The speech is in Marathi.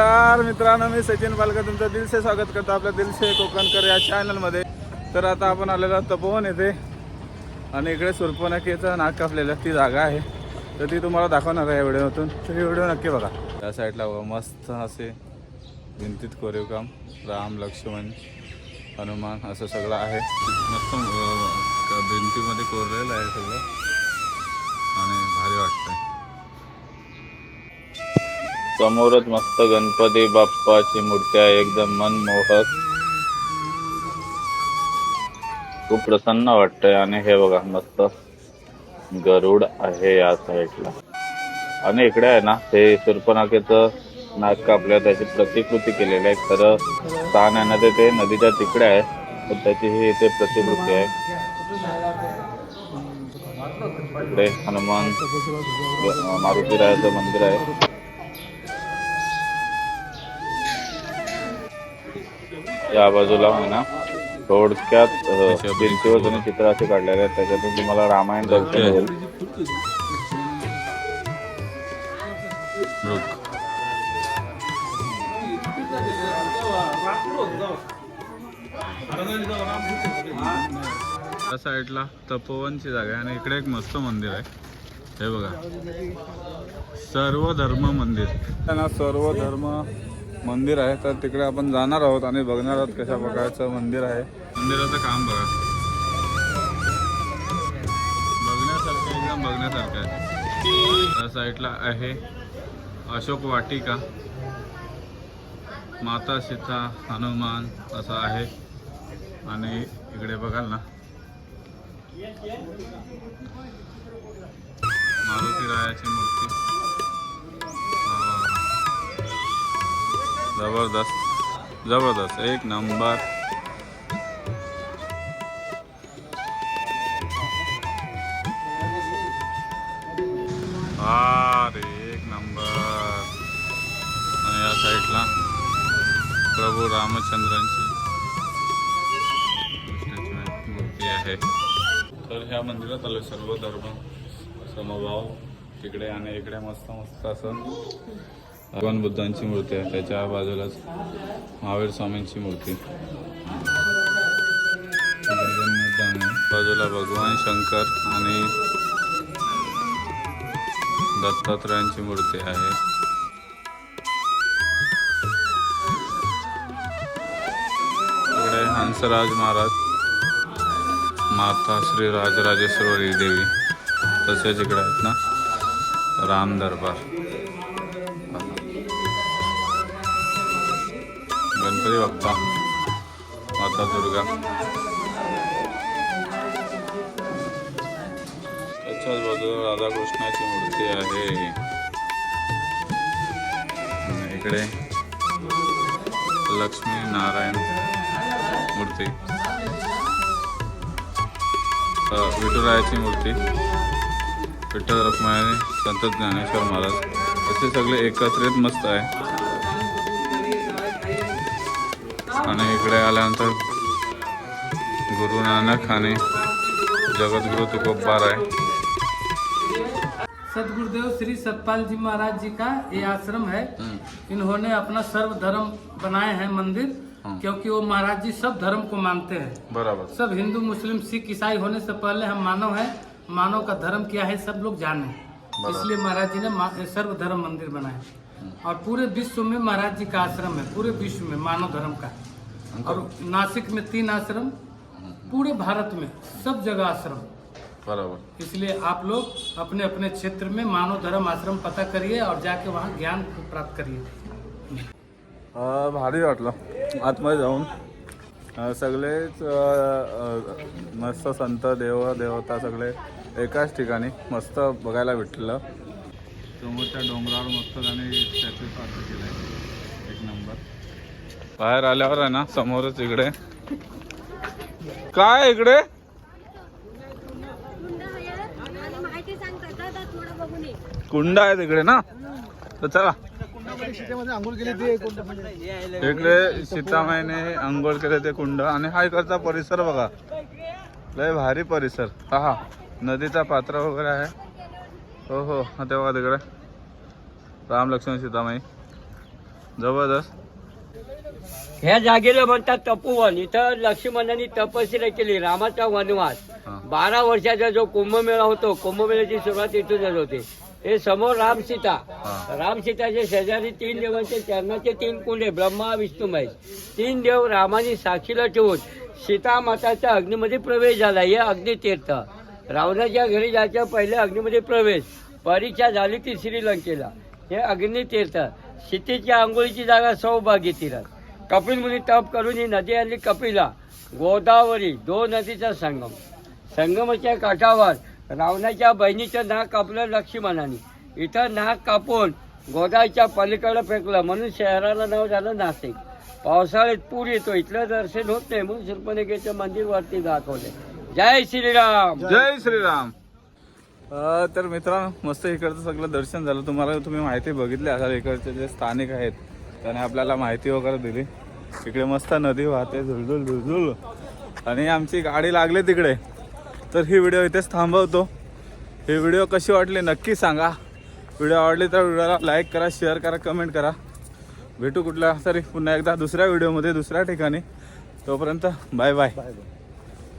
नमस्कार मित्रांनो मी सचिन पालकर तुमचं दिलसे स्वागत करतो आपल्या दिलसे कोकणकर या चॅनलमध्ये तर आता आपण आलेलो तपोवन येथे आणि इकडे सुरपणकेचं नाक कापलेलं ती जागा आहे. तर ती तुम्हाला दाखवणार आहे या व्हिडिओतून तर ही व्हिडिओ नक्की बघा. त्या साईडला बघा मस्त असे भिंतीत कोरीव काम राम लक्ष्मण हनुमान असं सगळं आहे. मस्त भिंतीमध्ये कोरलेलं आहे सगळं. आणि भारी वाटतं समोरच मस्त गणपती बाप्पाची मूर्ती आहे एकदम मनमोहक. खूप प्रसन्न वाटतंय आणि हे बघा मस्त गरुड आहे या साईडला. आणि इकडे आहे ना हे सुरपनाकेचं नाक कापलं त्याची प्रतिकृती केलेली आहे. खरं स्थान आहे ना ते ते नदीच्या तिकडे आहे पण त्याची ही इथे प्रतिकृती आहे. इकडे हनुमान मारुतीरायाचं मंदिर आहे. या बाजूला आहे ना थोडक्यात भिंतीवर जुने चित्र असे काढलेले आहेत. त्याच्यातून तुम्हाला रामायण दर्शन होईल. त्या साईडला तपोवनची जागा आहे आणि इकडे एक मस्त मंदिर आहे. हे बघा. सर्व धर्म मंदिर. त्यांना सर्व धर्म मंदिर आहे तर तिकडे आपण जाणार आहोत आणि बघणार आहोत कशा प्रकारचं मंदिर आहे. मंदिराचं काम बघा. बघण्यासारखं एकदम बघण्यासारखं आहे. त्या साईडला आहे अशोक वाटिका. माता सीता हनुमान असं आहे. आणि इकडे बघाल ना. मारुती रायाची मूर्ती. जबरदस्त जबरदस्त. एक नंबर. अरे एक नंबर. आणि या साईडला प्रभू रामचंद्रांची मूर्ती आहे. तर ह्या मंदिरात आलो सर्व धर्म समभाव. तिकडे आणि इकडे मस्त मस्त असं भगवान बुद्धांची मूर्ती आहे. त्याच्या बाजूलाच महावीर स्वामींची मूर्ती. बाजूला भगवान शंकर आणि दत्तात्रयांची मूर्ती आहे. इकडे हंसराज महाराज माता श्री राजराजेश्वरी देवी तसेच इकडे आहेत ना राम दरबार. गणपती बाप्पा माता दुर्गा. त्याच्याच बाजूला राधाकृष्णाची मूर्ती आहे. इकडे लक्ष्मी नारायण मूर्ती. विठुरायाची मूर्ती. विठ्ठल रखुमाई संत ज्ञानेश्वर महाराज. असे सगळे एकत्रित मस्त आहे. आणि इकडे आल्यानंतर गुरु नानक आणि जगद्गुरु तुकोबार आहे. सदगुरुदेव श्री सतपाल जी महाराज जी का ये आश्रम है इन्होंने अपना सर्व धर्म बनाए हैं मंदिर क्योंकि वो महाराज जी सब धर्म को मानते हैं। बराबर। सब हिंदू मुस्लिम सिख ईसाई होने से पहले हम मानव हैं मानव का धर्म क्या है सब लोग जाने। इसलिए महाराज जी ने सर्व धर्म मंदिर बनाए। और पूरे विश्व में महाराज जी का आश्रम है पूरे विश्व में मानव धर्म का। और नासिक में तीन आश्रम पूरे भारत में सब जगह आश्रम। बरोबर। इसलिए आप लोग अपने अपने क्षेत्र में मानव धर्म आश्रम पता करिए और जाके वहाँ ज्ञान प्राप्त करिए। भारी वाटलं. आतमध्ये जाऊन. सगळेच मस्त संत देव देवता सगळे एकाच ठिकाणी मस्त बघायला भेटलं. समोरच्या डोंगरावर मस्त त्याने स्टॅच्यू सारखं केलं आहे एक नंबर बाहेर आल्यावर आहे ना समोरच इकडे. काय इकडे? कुंड आहे तिकडे ना? तर चला. इकडे सीतामाईने आंघोळ केले ते कुंड आणि हा इकडचा परिसर बघा. लय भारी परिसर. हा. नदीचा पात्र वगैरे आहे. हो हो हा तेव्हा तिकडे. राम लक्ष्मण सीतामाई. जबरदस्त. ह्या जागेला म्हणतात तपोवन. इथं लक्ष्मणाने तपस्या केली रामाचा वनवास. बारा वर्षाचा जो कुंभमेळा होतो कुंभमेळ्याची सुरुवात इथूनच होते हे समोर राम सीता. राम सीताच्या शेजारी तीन देवांचे चरणाचे तीन कुंडे ब्रह्मा विष्णू महेश. तीन देव रामाने साक्षीला ठेवून सीता माताच्या अग्नीमध्ये प्रवेश झाला. हे अग्नितीर्थ. रावणाच्या घरी जायच्या पहिले अग्नीमध्ये प्रवेश. परीक्षा झाली ती श्रीलंकेला. हे अग्नितीर्थ सीतेच्या आंघोळीची जागा सौभाग्य तीर्थ. कपिलमुनी तप करून ही नदी आली कपिला. गोदावरी दोन नदीचा संगम. संगमाच्या काठावर रावणाच्या बहिणीचं नाक कापलं लक्ष्मणाने. इथं नाक कापून गोदावरीच्या पलीकडे फेकलं. म्हणून शहराला नाव झालं नाशिक. पावसाळ्यात पूर येतो. इथलं दर्शन होत नाही म्हणून शिल्पनेकेचं मंदिर वरती दाखवले जय श्रीराम. जय श्रीराम. अ, तर मित्रांनो मस्त इकडचं सगळं दर्शन झालं. तुम्हाला तुम्ही माहिती बघितली असाल इकडचे जे स्थानिक आहेत त्याने आपल्याला माहिती वगैरे दिली. इकडे मस्त नदी वाहते झुलझुल झुलझुल. आणि आमची गाडी लागली तिकडे. तर ही व्हिडिओ इथेच थांबवतो. ही व्हिडिओ कशी वाटली नक्की सांगा. व्हिडिओ आवडली तर व्हिडिओला लाईक करा शेअर करा कमेंट करा. भेटू कुठल्या तरी पुन्हा एकदा दुसऱ्या व्हिडिओमध्ये दुसऱ्या ठिकाणी. तोपर्यंत बाय बाय.